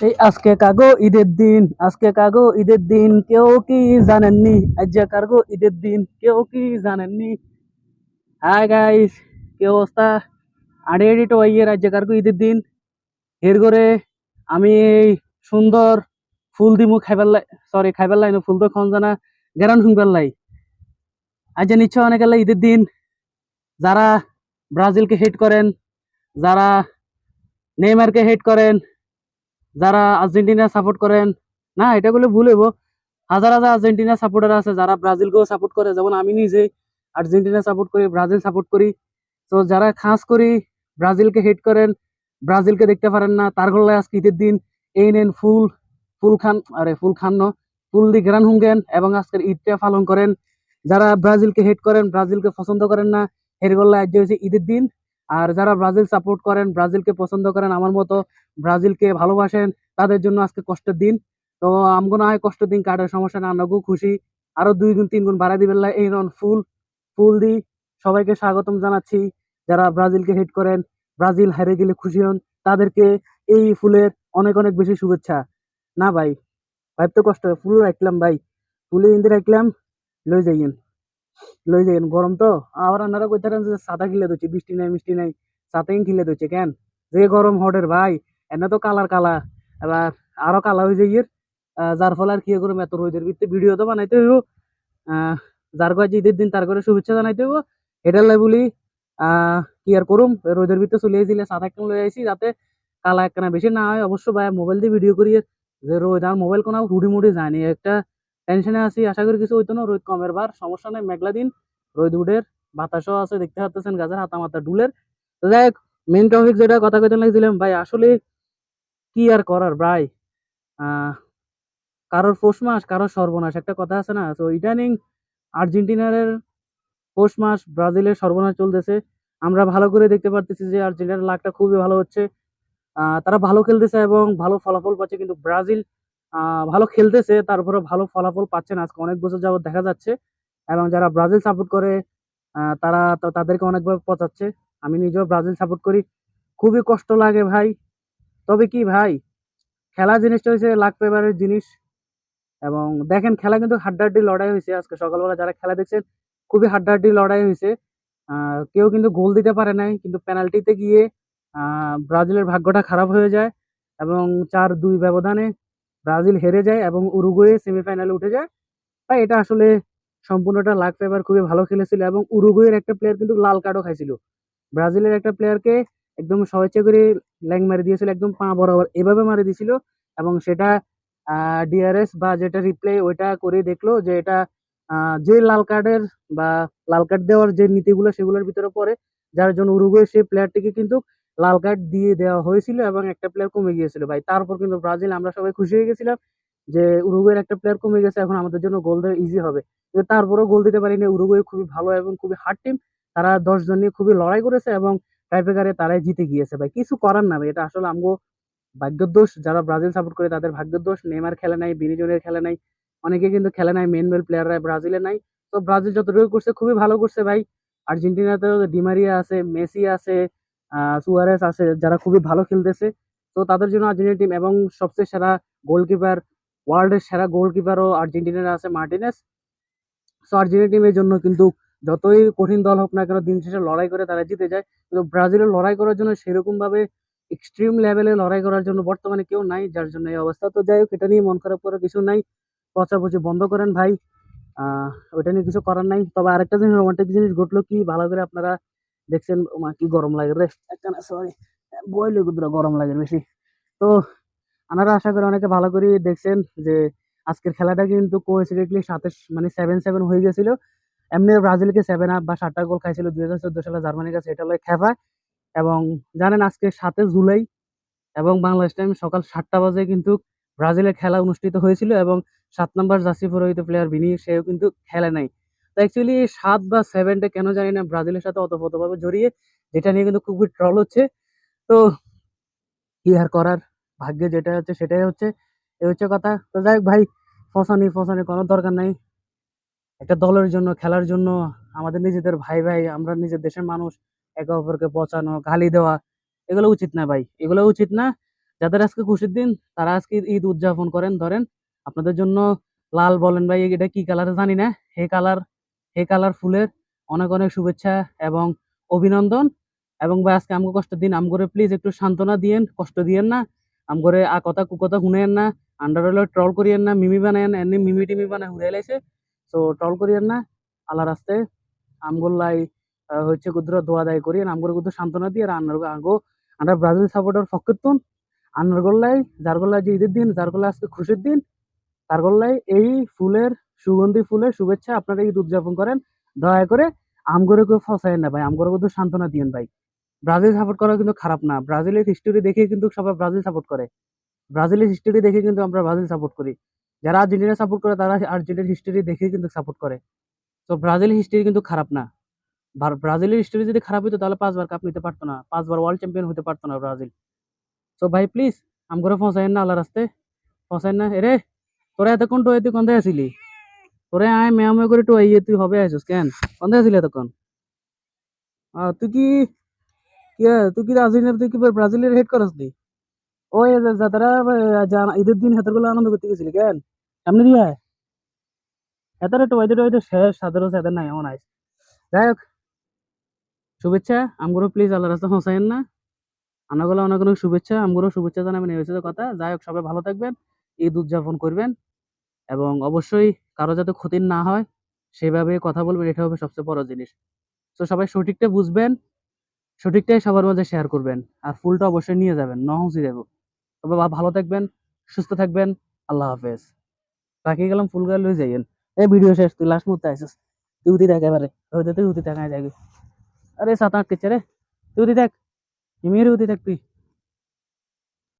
এই আজকে কাগো ঈদের দিন, আজকে কাগো ঈদের দিন, কেউ কি জানেননি? আজ কাগো ঈদের দিন, কেউ কি জানেননি? হাই গাইস কি অবস্থা? আড়ে এডিট হইয়ে রাজ্য কারগো ঈদের দিন। এর করে আমি এই সুন্দর ফুল দিমু খাইবার লাই সরি খাইবার লাই না, ফুল তো খন জানা, গেরান শুনবার লাই। আজ নিশ্চয় অনেক আল্লাহ ঈদের দিন। যারা ব্রাজিলকে হেট করেন, যারা নেইমারকে হেট করেন যারা আর্জেন্টিনা সাপোর্ট করেন, না, এটা বলে ভুল হাজার হাজার আর্জেন্টিনা সাপোর্টার আছে যারা ব্রাজিলকেও সাপোর্ট করে। যেমন আমি নিজে আর্জেন্টিনা সাপোর্ট করি, ব্রাজিল সাপোর্ট করি। তো যারা খাস করি, ব্রাজিলকে হেট করেন, ব্রাজিলকে দেখতে পারেন না। তার গলায় আজকে ঈদের দিন। এই নেন ফুল ফুল খান, আরে ফুল খান ফুল দি গ্রান হুঙ্গেন এবং আজকের ঈদটা পালন করেন। যারা ব্রাজিলকে হেট করেন, ব্রাজিলকে পছন্দ করেন না, এর গলায় আজ হচ্ছে ঈদের দিন। আর যারা ব্রাজিল সাপোর্ট করেন, ব্রাজিলকে পছন্দ করেন, আমার মতো ব্রাজিলকে ভালোবাসেন, তাদের জন্য আজকে কষ্টের দিন। তো আমগো না হয় কষ্টের দিন কাটার সমস্যা না, আমরাও খুশি। আরও দুই গুণ, তিন গুণ বাড়াই দিবেন এই নন ফুল ফুল দি। সবাইকে স্বাগতম জানাচ্ছি। যারা ব্রাজিলকে হেট করেন, ব্রাজিল হেরে গেলে খুশি হন, তাদেরকে এই ফুলের অনেক অনেক বেশি শুভেচ্ছা। না ভাই ভাই তো কষ্ট। ফুল রাখলাম ভাই। ফুলে ইন্দি রাখলাম, লই যাইয়েন। লই যাইয়েন, গরম তো। আবার আপনারা কইতারেন যে সাদা খিলে দিচ্ছে বৃষ্টি নাই, মিষ্টি নাই সাথেই খিলে দিচ্ছে কেন? যে গরম হটের ভাই। এনে তো কালার কালা, এবার আরও কালা হয়ে যাই যার ফলে আর কি করব এত রোদের ভিত্তি ভিডিও তো বানাইতে হইব। যার কাছে ঈদের দিন তার করে শুভেচ্ছা জানাইতে হইব। এটার লাই বলি কি আর করুম, রোদের ভিতরে চলে এসেছিলে সাদা একটা লয়ে আইসি যাতে কালা একখানা বেশি না হয়। অবশ্য ভাই মোবাইল দিয়ে ভিডিও করি, যে রোদ আর মোবাইল কোনো হুডি মুডি যায়নি একটা টেনশনে আছি, আশা করি কিছু হইতো না, রোদ কমের বার, সমস্যা নেই, মেঘলা দিন। রোদ উডের বাতাসও আছে, দেখতে পাচ্ছেন গাছের হাতা মাথা ডুলের তো যাই হোক মেন টপিক যেটা কথা কইতে লাগছিলাম, ভাই আসলে কি আর করার ভাই? কারোর পৌষ মাস, কারোর সর্বনাশ। একটা কথা আছে না? তো ইদানিং আর্জেন্টিনার পৌষ মাস, ব্রাজিলের সর্বনাশ চলতেছে। আমরা ভালো করে দেখতে পারতেছি যে আর্জেন্টিনার লাকটা খুবই ভালো হচ্ছে। তারা ভালো খেলতেছে এবং ভালো ফলাফল পাচ্ছে, কিন্তু ব্রাজিল ভালো খেলতেছে তারপরে ভালো ফলাফল পাচ্ছে না। আজকে অনেক বছর যাবত দেখা যাচ্ছে এবং যারা ব্রাজিল সাপোর্ট করে তারা তাদেরকে অনেকভাবে পচাচ্ছে। আমি নিজেও ব্রাজিল সাপোর্ট করি। খুবই কষ্ট লাগে ভাই। তবে কি ভাই? খেলা জিনিসটা হচ্ছে লাখ পেপারের জিনিস। এবং দেখেন খেলা কিন্তু হাড্ডাহাড্ডি লড়াই হয়েছে আজকে সকালবেলা যারা খেলা দেখছেন, খুবই হাড্ডাহাড্ডি লড়াই হয়েছে কেউ কিন্তু গোল দিতে পারে নাই, কিন্তু পেনাল্টিতে গিয়ে ব্রাজিলের ভাগ্যটা খারাপ হয়ে যায় এবং চার দুই ব্যবধানে ব্রাজিল হেরে যায় এবং উরুগুয়ে সেমিফাইনালে উঠে যায়। তাই এটা আসলে সম্পূর্ণটা লাখ পেপার খুবই ভালো খেলেছিল এবং উরুগুয়ের একটা প্লেয়ার কিন্তু লাল কার্ডও খাইছিল। ব্রাজিলের একটা প্লেয়ারকে একদম স্বেচ্ছা করে ল্যাং মারি দিয়েছিল, একদম পা বরাবর। এভাবে মারি দিয়েছিল এবং সেটা ডিআরএস বা যেটা রিপ্লে ওইটা করে দেখল যে এটা যে লাল কার্ডের বা লাল কার্ড দেওয়ার যে নীতিগুলো সেগুলোর ভিতরে পড়ে, যার জন্য উরুগুয়ে সেই প্লেয়ারটিকে কিন্তু লাল কার্ড দিয়ে দেওয়া হয়েছিল এবং একটা প্লেয়ার কমে গিয়েছিল। ভাই, তারপর কিন্তু ব্রাজিল, আমরা সবাই খুশি হয়ে গেছিলাম যে উরুগুয়ের একটা প্লেয়ার কমে গেছে, এখন আমাদের জন্য গোল দেওয়া ইজি হবে। তারপরেও গোল দিতে পারিনি। উরুগুয়ে খুবই ভালো এবং খুবই হার্ড টিম তারা দশ জন নিয়ে খুবই লড়াই করেছে এবং টাইব্রেকারে তারাই জিতে গিয়েছে। ভাই, কিছু করার না ভাই, এটা আসলে আমগো ভাগ্যের দোষ। যারা ব্রাজিল সাপোর্ট করে, তাদের ভাগ্যের দোষ। নেইমার খেলে নাই বিনিজনের খেলে নাই, অনেকে কিন্তু খেলে নাই মেন মেল প্লেয়াররা ব্রাজিলে নাই। তো ব্রাজিল যতটুকু করছে, খুবই ভালো করছে ভাই। আর্জেন্টিনাতেও ডিমারিয়া আছে, মেসি আছে সুয়ারেস আছে, যারা খুবই ভালো খেলতেছে। তো তাদের জন্য আর্জেন্টিনা টিম এবং সবচেয়ে সেরা গোলকিপার ওয়ার্ল্ডের সেরা গোলকিপারও আর্জেন্টিনার আছে, মার্টিনেস। সো আর্জেন্টিনা টিমের জন্য কিন্তু যতই কঠিন দল হোক না কেন, দিন শেষে লড়াই করে তারা জিতে যায়। কিন্তু ব্রাজিলের লড়াই করার জন্য সেরকম ভাবে এক্সট্রিম লেভেলে লড়াই করার জন্য বর্তমানে কেউ নাই, যার জন্য এই অবস্থা। তো যাই হোক, এটা নিয়ে মন খারাপ করার কিছু নাই। পচাপচি বন্ধ করেন ভাই। ওইটা নিয়ে কিছু করার নাই। তবে আরেকটা জিনিস রোমান্টিক জিনিস ঘটলো কি? ভালো করে আপনারা দেখছেন। কি গরম লাগে রে। একখানা সরি বইলে কুদরা গরম লাগে বেশি। তো আপনারা আশা করি অনেকে ভালো করে দেখছেন যে, আজকের খেলাটা কিন্তু কোইন্সিডেন্টলি সাথে মানে সেভেন সেভেন হয়ে গেছিল। এমনি ব্রাজিলকে সেভেন আপ বা সাতটা গোল খাইছিল দুই হাজার চোদ্দ সালে জার্মানির কাছে, এটা লয় খেপায় এবং জানেন আজকে সাতে জুলাই এবং বাংলাদেশ টাইম সকাল সাতটা বাজে কিন্তু ব্রাজিলের খেলা অনুষ্ঠিত হয়েছিল এবং সাত নম্বর জাসি পুরোহিত প্লেয়ার বিনি সেও কিন্তু খেলে নাই। তো অ্যাকচুয়ালি সাত বা সেভেনটা কেন জানি না ব্রাজিলের সাথে অতপ্রতভাবে জড়িয়ে, যেটা নিয়ে কিন্তু খুবই ট্রল হচ্ছে। তো কি আর করার? ভাগ্যে যেটা হচ্ছে সেটাই হচ্ছে এই হচ্ছে কথা। তো যাই ভাই, ফসানি ফসানি কোনো দরকার নাই। একটা দলের জন্য, খেলার জন্য আমাদের নিজেদের ভাই ভাই, আমরা নিজের দেশের মানুষ, একে অপরকে পচানো, গালি দেওয়া, এগুলো উচিত না ভাই। এগুলো উচিত না। যাদের আজকে খুশির দিন, তারা আজকে ঈদ উদযাপন করেন। ধরেন, আপনাদের জন্য লাল বলেন ভাই, এটা কি কালার জানি না। হে কালার হে কালার ফুলের অনেক অনেক শুভেচ্ছা এবং অভিনন্দন। এবং ভাই, আজকে আমাকে কষ্ট দিন। আমগরে প্লিজ একটু সান্ত্বনা দিয়েন, কষ্ট দিয়েন না। আমগরে আ কথা কুকথা শুনেন না। আন্ডার ট্রল করিয়েন না। মিমি বানায়েন, এমনি মিমি টিমি বানায় ঘুরে লাইছে। তো টল করিয়েন না আল্লাহ রাস্তে। আমগোল্লাই হচ্ছে গুদ্র দোয়া দায় করি আমগরে গুদ্র সান্ত্বনা দিয়ে আর আন্নার আগো আমরা ব্রাজিল সাপোর্টার ফকরতুন আন্নার গোল্লাই যার গোল্লাই যে ঈদের দিন, যার গোল্লাই আজকে খুশির দিন, তার গোল্লাই এই ফুলের সুগন্ধি ফুলের শুভেচ্ছা আপনারা ঈদ উদযাপন করেন। দয়া করে আমগরে কেউ ফসায়েন না ভাই, আমগরে গুদ্র সান্ত্বনা দিয়েন ভাই। ব্রাজিল সাপোর্ট করা কিন্তু খারাপ না। ব্রাজিলের হিস্টোরি দেখে কিন্তু সবাই ব্রাজিল সাপোর্ট করে। ব্রাজিলের হিস্টোরি দেখে কিন্তু আমরা ব্রাজিল সাপোর্ট করি। যারা আর্জেন্টিনা সাপোর্ট করে তারা আর্জেন্টিনার হিস্টোরি দেখে কিন্তু সাপোর্ট করে। তো ব্রাজিলের হিস্টোরি কিন্তু খারাপ না। ব্রাজিলের হিস্টোরি যদি খারাপ হতো তাহলে পাঁচবার কাপ নিতে পারতো না। পাঁচবার ওয়ার্ল্ড চ্যাম্পিয়ন হতে পারতো না ব্রাজিল তো ভাই প্লিজ আমগরে ফসাইন না আল্লাহ রাস্তে। ফসাইন না। এরে তোরা এতক্ষণ তুই কন্দে আসিলি? তোরে আয় মেয়া মেয়া করে টোয়ে তুই হবে আসিস কেন? কন্দে আসিলি এতক্ষণ? তুই কি তুই কি আর্জেন্টিনা তুই কি ব্রাজিলের হেড করস ওই যে যা- তারা আহ, যা- ঈদের দিন হাতেরগুলো আনন্দ করতে গেছিলি কেন? এমনি দিয়ে এত টোয়ে টোয়ে শেষ সাধারণ সাধারণ নাই এমন আইস যাই হোক, শুভেচ্ছা আমগুলো প্লিজ আল্লাহ রাস্তা হসাইন না। আনাগুলো অনেক অনেক শুভেচ্ছা আমগুলো শুভেচ্ছা জানাবেন, এই হচ্ছে কথা। যাই হোক, সবাই ভালো থাকবেন, ঈদ উদযাপন করবেন। এবং অবশ্যই কারও যাতে ক্ষতি না হয়, সেভাবে কথা বলবেন এটা হবে সবচেয়ে বড় জিনিস। তো সবাই সঠিকটা বুঝবেন, সঠিকটাই সবার মাঝে শেয়ার করবেন, আর ফুলটা অবশ্যই নিয়ে যাবেন নহসি দেবো। তবে ভালো থাকবেন, সুস্থ থাকবেন, আল্লাহ হাফেজ। রাখিয়ে গেলাম ফুল গায়ে লই যাইয়েন। এই ভিডিও শেষ, তুই লাস্ট মুহূর্তে আসিস তুই উঠি দেখ এবারে ওই তুই উঠি দেখায় যাবি। আরে সাত আট কেছে রে, তুই উঠি দেখ। হিমির উঠি দেখ তুই।